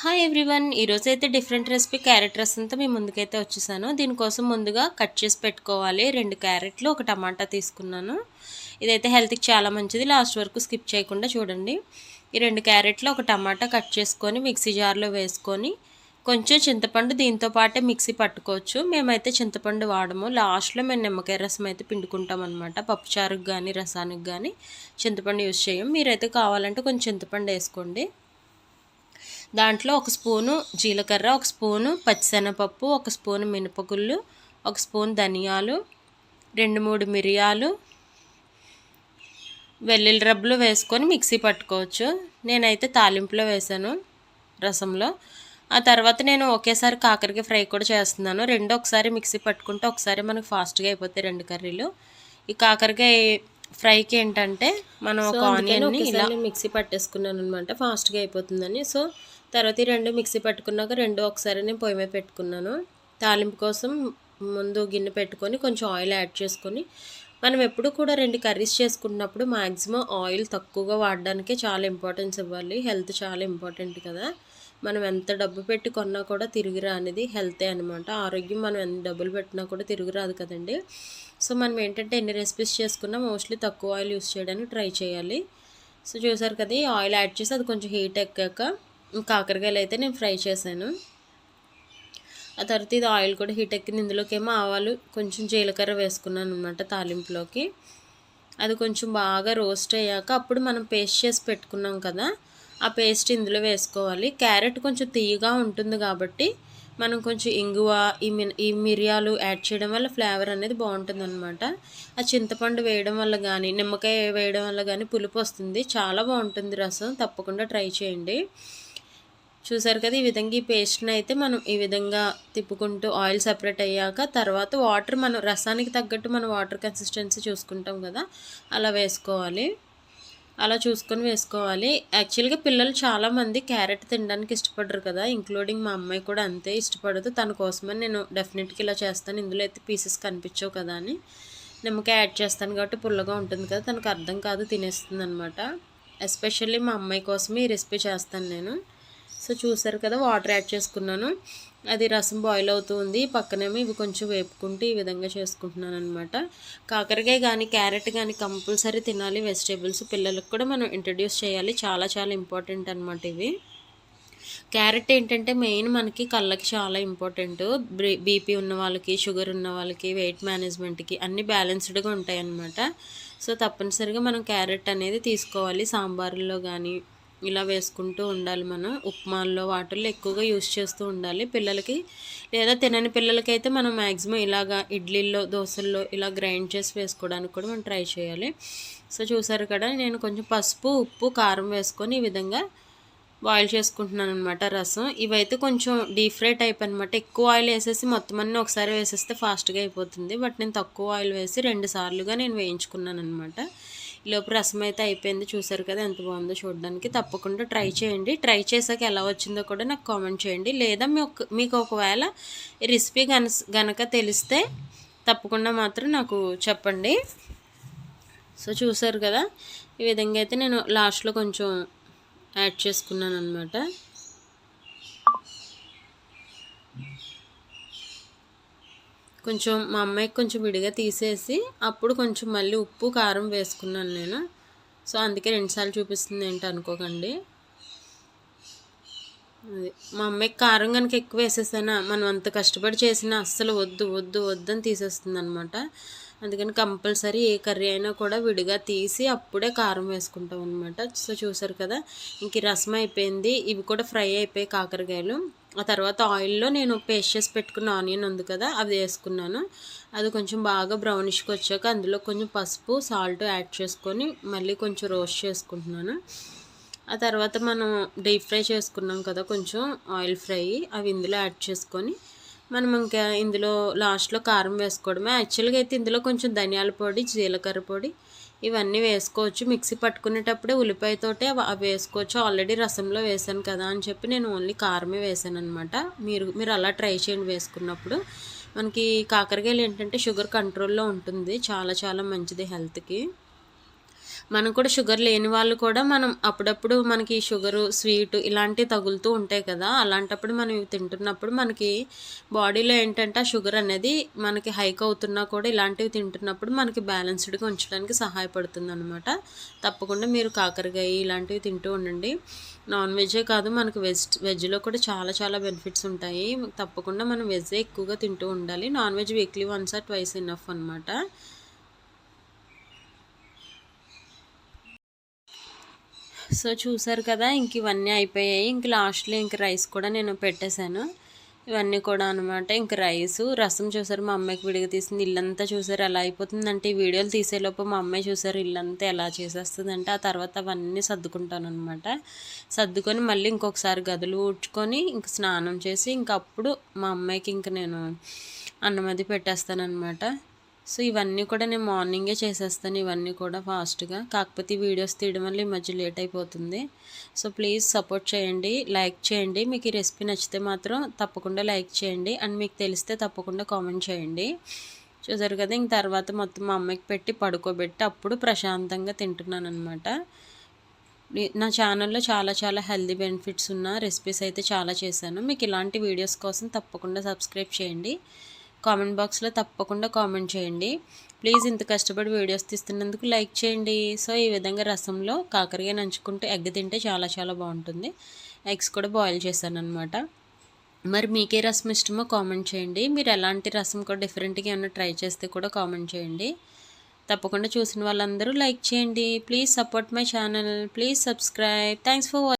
Hi everyone ఈరోజు అయితే different recipe carrot రసంతో మీ ముందుకైతే వచ్చేసాను. దీనికోసం ముందుగా కట్ చేసి పెట్టుకోవాలి. రెండు క్యారెట్లు ఒక టమాటా తీసుకున్నాను. ఇదైతే హెల్త్కి చాలా మంచిది. లాస్ట్ వరకు స్కిప్ చేయకుండా చూడండి. ఈ రెండు క్యారెట్లు ఒక టమాటా కట్ చేసుకొని మిక్సీ జార్లో వేసుకొని కొంచెం చింతపండు దీంతో పాటే మిక్సీ పట్టుకోవచ్చు. మేమైతే చింతపండు వాడము. లాస్ట్లో మేము నిమ్మకాయ రసం అయితే పిండుకుంటాం అనమాట పప్పుచారుకు కానీ రసానికి కానీ చింతపండు యూజ్ చేయం. మీరైతే కావాలంటే కొంచెం చింతపండు వేసుకోండి. దాంట్లో ఒక స్పూను జీలకర్ర ఒక స్పూను పచ్చిశనగపప్పు ఒక స్పూను మినపగుళ్ళు ఒక స్పూన్ ధనియాలు రెండు మూడు మిరియాలు వెల్లుల్లి రబ్బులు వేసుకొని మిక్సీ పట్టుకోవచ్చు. నేనైతే తాలింపులో వేసాను రసంలో. ఆ తర్వాత నేను ఒకేసారి కాకరకాయ ఫ్రై కూడా చేస్తున్నాను. రెండు ఒకసారి మిక్సీ పట్టుకుంటే ఒకసారి మనకు ఫాస్ట్గా అయిపోతాయి రెండు కర్రీలు. ఈ కాకరకాయ ఫ్రైకి ఏంటంటే మనం ఒక ఆనియన్ని ఇలా మిక్సీ పట్టేసుకున్నాను అనమాట ఫాస్ట్గా అయిపోతుందని. సో తర్వాత ఈ రెండు మిక్సీ పట్టుకున్నాక రెండు ఒకసారి నేను పొయ్యి మీద పెట్టుకున్నాను. తాలింపు కోసం ముందు గిన్నె పెట్టుకొని కొంచెం ఆయిల్ యాడ్ చేసుకొని మనం ఎప్పుడు కూడా రెండు కర్రీస్ చేసుకున్నప్పుడు మ్యాక్సిమం ఆయిల్ తక్కువగా వాడడానికే చాలా ఇంపార్టెన్స్ ఇవ్వాలి. హెల్త్ చాలా ఇంపార్టెంట్ కదా. మనం ఎంత డబ్బు పెట్టి కొన్నా కూడా తిరిగి రానిది హెల్తే అనమాట ఆరోగ్యం మనం ఎంత డబ్బులు పెట్టినా కూడా తిరిగి రాదు కదండి. సో మనం ఏంటంటే ఎన్ని రెసిపీస్ చేసుకున్నా మోస్ట్లీ తక్కువ ఆయిల్ యూస్ చేయడానికి ట్రై చేయాలి. సో చూసారు కదా ఈ ఆయిల్ యాడ్ చేసి అది కొంచెం హీట్ ఎక్కాక కాకరకాయలు అయితే నేను ఫ్రై చేశాను. ఆ తర్వాత ఇది ఆయిల్ కూడా హీట్ ఎక్కింది. ఇందులోకి ఏమో ఆవాలు కొంచెం జీలకర్ర వేసుకున్నాను అనమాట తాలింపులోకి. అది కొంచెం బాగా రోస్ట్ అయ్యాక అప్పుడు మనం పేస్ట్ చేసి పెట్టుకున్నాం కదా ఆ పేస్ట్ ఇందులో వేసుకోవాలి. క్యారెట్ కొంచెం తీయగా ఉంటుంది కాబట్టి మనం కొంచెం ఇంగువ ఈ మి ఈ మిరియాలు యాడ్ చేయడం వల్ల ఫ్లేవర్ అనేది బాగుంటుంది అనమాట ఆ చింతపండు వేయడం వల్ల కానీ నిమ్మకాయ వేయడం వల్ల కానీ పులుపు వస్తుంది. చాలా బాగుంటుంది రసం. తప్పకుండా ట్రై చేయండి. చూసారు కదా ఈ విధంగా ఈ పేస్ట్ని అయితే మనం ఈ విధంగా తిప్పుకుంటూ ఆయిల్ సపరేట్ అయ్యాక తర్వాత వాటర్ మనం రసానికి తగ్గట్టు మనం వాటర్ కన్సిస్టెన్సీ చూసుకుంటాం కదా అలా వేసుకోవాలి. అలా చూసుకొని వేసుకోవాలి. యాక్చువల్గా పిల్లలు చాలామంది క్యారెట్ తినడానికి ఇష్టపడరు కదా ఇంక్లూడింగ్ మా అమ్మాయి కూడా అంతే ఇష్టపడదు. తన కోసమని నేను డెఫినెట్గా ఇలా చేస్తాను ఇందులో అయితే పీసెస్ కనిపించవు కదా అని. నిమ్మకాయ యాడ్ చేస్తాను కాబట్టి పుల్లగా ఉంటుంది కదా తనకు అర్థం కాదు తినేస్తుంది అనమాట ఎస్పెషల్లీ మా అమ్మాయి కోసమే ఈ రెసిపీ చేస్తాను నేను. సో చూసారు కదా వాటర్ యాడ్ చేసుకున్నాను. అది రసం బాయిల్ అవుతుంది. పక్కనేమో ఇవి కొంచెం వేపుకుంటూ ఈ విధంగా చేసుకుంటున్నాను అనమాట కాకరకాయ కానీ క్యారెట్ కానీ కంపల్సరీ తినాలి. వెజిటేబుల్స్ పిల్లలకు కూడా మనం ఇంట్రడ్యూస్ చేయాలి. చాలా చాలా ఇంపార్టెంట్ అనమాట ఇవి. క్యారెట్ ఏంటంటే మెయిన్ మనకి కళ్ళకి చాలా ఇంపార్టెంట్. బీపీ ఉన్న వాళ్ళకి షుగర్ ఉన్న వాళ్ళకి వెయిట్ మేనేజ్మెంట్కి అన్ని బ్యాలెన్స్డ్గా ఉంటాయి అన్నమాట సో తప్పనిసరిగా మనం క్యారెట్ అనేది తీసుకోవాలి. సాంబార్లో కానీ ఇలా వేసుకుంటూ ఉండాలి మనం. ఉప్మాల్లో వాటిల్లో ఎక్కువగా యూస్ చేస్తూ ఉండాలి. పిల్లలకి లేదా తినని పిల్లలకైతే మనం మ్యాక్సిమం ఇలాగా ఇడ్లీల్లో దోశల్లో ఇలా గ్రైండ్ చేసి వేసుకోవడానికి కూడా మనం ట్రై చేయాలి. సో చూసారు కదా నేను కొంచెం పసుపు ఉప్పు కారం వేసుకొని ఈ విధంగా బాయిల్ చేసుకుంటున్నాను అనమాట రసం. ఇవైతే కొంచెం డీప్ ఫ్రై టైప్ అనమాట ఎక్కువ ఆయిల్ వేసేసి మొత్తం అన్నీ ఒకసారి వేసేస్తే ఫాస్ట్గా అయిపోతుంది. బట్ నేను తక్కువ ఆయిల్ వేసి రెండు సార్లుగా నేను వేయించుకున్నాను అనమాట లోపు రసం అయితే అయిపోయింది. చూసారు కదా ఎంత బాగుందో చూడడానికి. తప్పకుండా ట్రై చేయండి. ట్రై చేసాక ఎలా వచ్చిందో కూడా నాకు కామెంట్ చేయండి. లేదా మీకు ఒకవేళ రెసిపీ గన గనక తెలిస్తే తప్పకుండా మాత్రం నాకు చెప్పండి. సో చూసారు కదా? ఈ విధంగా అయితే నేను లాస్ట్లో కొంచెం యాడ్ చేసుకున్నాను అనమాట కొంచెం మా అమ్మాయికి కొంచెం విడిగా తీసేసి అప్పుడు కొంచెం మళ్ళీ ఉప్పు కారం వేసుకున్నాను నేను. సో అందుకే రెండుసార్లు చూపిస్తుంది ఏంటి అనుకోకండి. అది. మా అమ్మాయికి కారం కనుక ఎక్కువ వేసేసానా? మనం అంత కష్టపడి చేసినా అస్సలు వద్దు వద్దు వద్దు అని తీసేస్తుంది అనమాట అందుకని కంపల్సరీ ఏ కర్రీ అయినా కూడా విడిగా తీసి అప్పుడే కారం వేసుకుంటాం అనమాట సో చూసారు కదా ఇంక రసం అయిపోయింది. ఇవి కూడా ఫ్రై అయిపోయాయి కాకరకాయలు. ఆ తర్వాత ఆయిల్లో నేను పేస్ట్ చేసి పెట్టుకున్న ఆనియన్ ఉంది కదా అది వేసుకున్నాను. అది కొంచెం బాగా బ్రౌనిష్కి వచ్చాక అందులో కొంచెం పసుపు సాల్ట్ యాడ్ చేసుకొని మళ్ళీ కొంచెం రోస్ట్ చేసుకుంటున్నాను. ఆ తర్వాత మనం డీప్ ఫ్రై చేసుకున్నాం కదా కొంచెం ఆయిల్ ఫ్రై అవి ఇందులో యాడ్ చేసుకొని మనం ఇంకా ఇందులో లాస్ట్లో కారం వేసుకోవడమే. యాక్చువల్గా అయితే ఇందులో కొంచెం ధనియాల పొడి జీలకర్ర పొడి ఇవన్నీ వేసుకోవచ్చు. మిక్సీ పట్టుకునేటప్పుడే ఉల్లిపాయతోటే అవి వేసుకోవచ్చు. ఆల్రెడీ రసంలో వేసాను కదా అని చెప్పి నేను ఓన్లీ కారమే వేసాను అనమాట మీరు మీరు అలా ట్రై చేయండి వేసుకున్నప్పుడు. మనకి కాకరకాయలు ఏంటంటే షుగర్ కంట్రోల్లో ఉంటుంది. చాలా చాలా మంచిది హెల్త్కి. మనం కూడా షుగర్ లేని వాళ్ళు కూడా మనం అప్పుడప్పుడు మనకి షుగరు స్వీట్ ఇలాంటివి తగులుతూ ఉంటాయి కదా. అలాంటప్పుడు మనం ఇవి తింటున్నప్పుడు మనకి బాడీలో ఏంటంటే ఆ షుగర్ అనేది మనకి హైక్ అవుతున్నా కూడా ఇలాంటివి తింటున్నప్పుడు మనకి బ్యాలెన్స్డ్గా ఉంచడానికి సహాయపడుతుంది అనమాట తప్పకుండా మీరు కాకరకాయ ఇలాంటివి తింటూ ఉండండి. నాన్ వెజే కాదు మనకు వెజ్ వెజ్లో కూడా చాలా చాలా బెనిఫిట్స్ ఉంటాయి. తప్పకుండా మనం వెజ్జే ఎక్కువగా తింటూ ఉండాలి. Non veg weekly once or twice enough అనమాట సో చూసారు కదా ఇంక ఇవన్నీ అయిపోయాయి. ఇంక లాస్ట్లో ఇంక రైస్ కూడా నేను పెట్టేశాను. ఇవన్నీ కూడా అనమాట ఇంక రైసు రసం చూసారు మా అమ్మాయికి విడిగా తీసింది. ఇల్లంతా చూసారు ఎలా అయిపోతుందంటే ఈ వీడియోలు తీసేలోపు మా అమ్మాయి చూసారు ఇల్లంతా ఎలా చేసేస్తుందంటే ఆ తర్వాత అవన్నీ సర్దుకుంటాను అనమాట సర్దుకొని మళ్ళీ ఇంకొకసారి గదులు ఊడ్చుకొని ఇంక స్నానం చేసి ఇంక అప్పుడు మా అమ్మాయికి ఇంక నేను అన్నం అది పెట్టేస్తాను అనమాట సో ఇవన్నీ కూడా నేను మార్నింగే చేసేస్తాను ఇవన్నీ కూడా ఫాస్ట్గా. కాకపోతే వీడియోస్ తీయడం వల్ల ఈ మధ్య లేట్ అయిపోతుంది. సో ప్లీజ్ సపోర్ట్ చేయండి లైక్ చేయండి. మీకు ఈ రెసిపీ నచ్చితే మాత్రం తప్పకుండా లైక్ చేయండి. అండ్ మీకు తెలిస్తే తప్పకుండా కామెంట్ చేయండి. చూసారు కదా ఇంక తర్వాత మొత్తం మా అమ్మకి పెట్టి పడుకోబెట్టి అప్పుడు ప్రశాంతంగా తింటున్నాను అనమాట నా ఛానల్లో చాలా చాలా హెల్దీ బెనిఫిట్స్ ఉన్న రెసిపీస్ అయితే చాలా చేశాను. మీకు ఇలాంటి వీడియోస్ కోసం తప్పకుండా సబ్స్క్రైబ్ చేయండి. కామెంట్ బాక్స్లో తప్పకుండా కామెంట్ చేయండి. ప్లీజ్ ఇంత కష్టపడి వీడియోస్ తీస్తున్నందుకు లైక్ చేయండి. సో ఈ విధంగా రసంలో కాకరకాయ నంచుకుంటే ఎగ్ తింటే చాలా చాలా బాగుంటుంది. ఎగ్స్ కూడా బాయిల్ చేశాను అనమాట మరి మీకే రసం ఇష్టమో కామెంట్ చేయండి. మీరు ఎలాంటి రసం కూడా డిఫరెంట్గా ఏమైనా ట్రై చేస్తే కూడా కామెంట్ చేయండి. తప్పకుండా చూసిన వాళ్ళందరూ లైక్ చేయండి. Please support my channel. Please subscribe. Thanks for